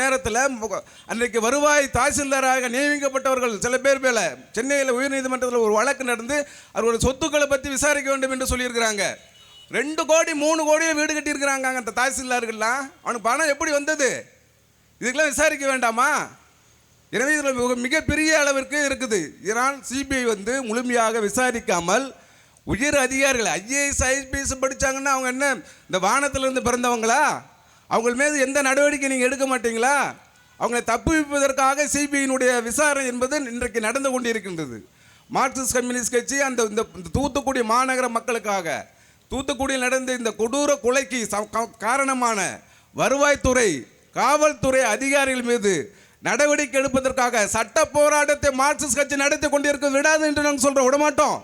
நேரத்தில் அன்றைக்கு வருவாய் தாசில்தாராக நியமிக்கப்பட்டவர்கள் சில பேர் மேல சென்னையில் உயர்நீதிமன்றத்தில் ஒரு வழக்கு நடந்து அவர்களோட சொத்துக்களை பற்றி விசாரிக்க வேண்டும் என்று சொல்லியிருக்கிறாங்க. ரெண்டு கோடி மூணு கோடியை வீடு கட்டியிருக்கிறாங்க அந்த தாசில்தார்கள்லாம். அவனுக்கு பணம் எப்படி வந்தது? இதுக்கெல்லாம் விசாரிக்க வேண்டாமா? எனவே இதில் மிகப்பெரிய அளவிற்கு இருக்குது. இதனால் சிபிஐ வந்து முழுமையாக விசாரிக்காமல் உயர் அதிகாரிகள் ஐஏஎஸ் ஐபிஎஸ் படித்தாங்கன்னா அவங்க என்ன இந்த வானத்திலிருந்து பிறந்தவங்களா? அவங்க மீது எந்த நடவடிக்கை நீங்கள் எடுக்க மாட்டீங்களா? அவங்களை தப்புவிப்பதற்காக சிபிஐனுடைய விசாரணை என்பது இன்றைக்கு நடந்து கொண்டிருக்கின்றது. மார்க்சிஸ்ட் கம்யூனிஸ்ட் கட்சி அந்த இந்த இந்த தூத்துக்குடி மாநகர மக்களுக்காக தூத்துக்குடியில் நடந்த இந்த கொடூர கொலைக்கு ச- காரணமான வருவாய்த்துறை காவல்துறை அதிகாரிகள் மீது நடவடிக்கை எடுப்பதற்காக சட்ட போராட்டத்தை மார்க்சிஸ்ட் கட்சி நடத்தி கொண்டிருக்க விடாது என்று நாங்கள் சொல்கிறோம் விடமாட்டோம்.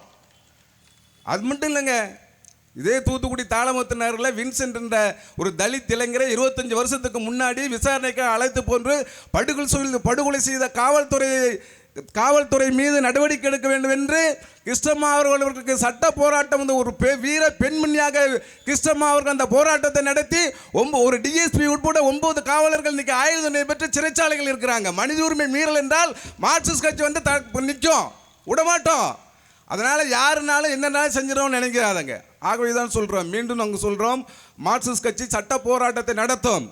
அது மட்டும் இல்லைங்க. இதே தூத்துக்குடி தாளமுத்து வின்சென்ட் என்ற ஒரு தலித் இளைஞரை இருபத்தஞ்சு வருஷத்துக்கு முன்னாடி விசாரணைக்கு அழைத்து போன்று படுகொலை சொல்லி படுகொலை செய்த காவல்துறை காவல்துறை மீது நடவடிக்கை எடுக்க வேண்டும் என்று கிருஷ்ணம்மா அவர்களுக்கு சட்ட போராட்டம் வந்து ஒரு பெ- வீர பெண்மணியாக கிருஷ்ணம்மா அவர்கள் அந்த போராட்டத்தை நடத்தி ஒம்ப ஒரு டிஎஸ்பி உட்பட ஒன்பது காவலர்கள் இன்னைக்கு ஆயுத தண்டனை பெற்று சிறைச்சாலைகள் இருக்கிறாங்க. மனித உரிமை மீறல் என்றால் மார்க்சிஸ்ட் கட்சி வந்து த நிற்கும் விடமாட்டோம். அதனால் யாருனாலும் என்னென்னாலும் செஞ்சிடணும்னு நினைக்கிறாதங்க ஆகவே தான் சொல்கிறோம் மீண்டும் நாங்கள் சொல்கிறோம் மார்க்சிஸ்ட் கட்சி சட்ட போராட்டத்தை நடத்தும்.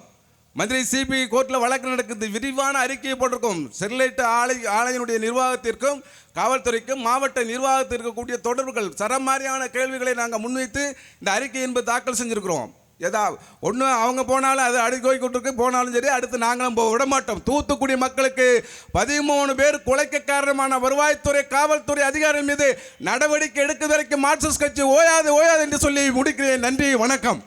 மதுரை சிபிஐ கோர்ட்டில் வழக்கு நடக்குது. விரிவான அறிக்கையை போட்டிருக்கும். ஸ்டெர்லைட் ஆலை ஆலையினுடைய நிர்வாகத்திற்கும் காவல்துறைக்கும் மாவட்ட நிர்வாகத்திற்கு கூடிய தொடர்புகள் சரமாரியான கேள்விகளை நாங்கள் முன்வைத்து இந்த அறிக்கை என்பது தாக்கல் செஞ்சுருக்கிறோம். எதா ஒன்று அவங்க போனாலும் அது அடுக்கி கொண்டிருக்கு போனாலும் சரி அடுத்து நாங்களும் போக விட மாட்டோம் தூத்துக்குடி மக்களுக்கு பதிமூணு பேர் கொலைக்க காரணமான வருவாய்த்துறை காவல்துறை அதிகாரிகள் மீது நடவடிக்கை எடுக்குவதற்கு வரைக்கும் மார்க்சிஸ்ட் கட்சி ஓயாது ஓயாது என்று சொல்லி முடிக்கிறேன். நன்றி வணக்கம்.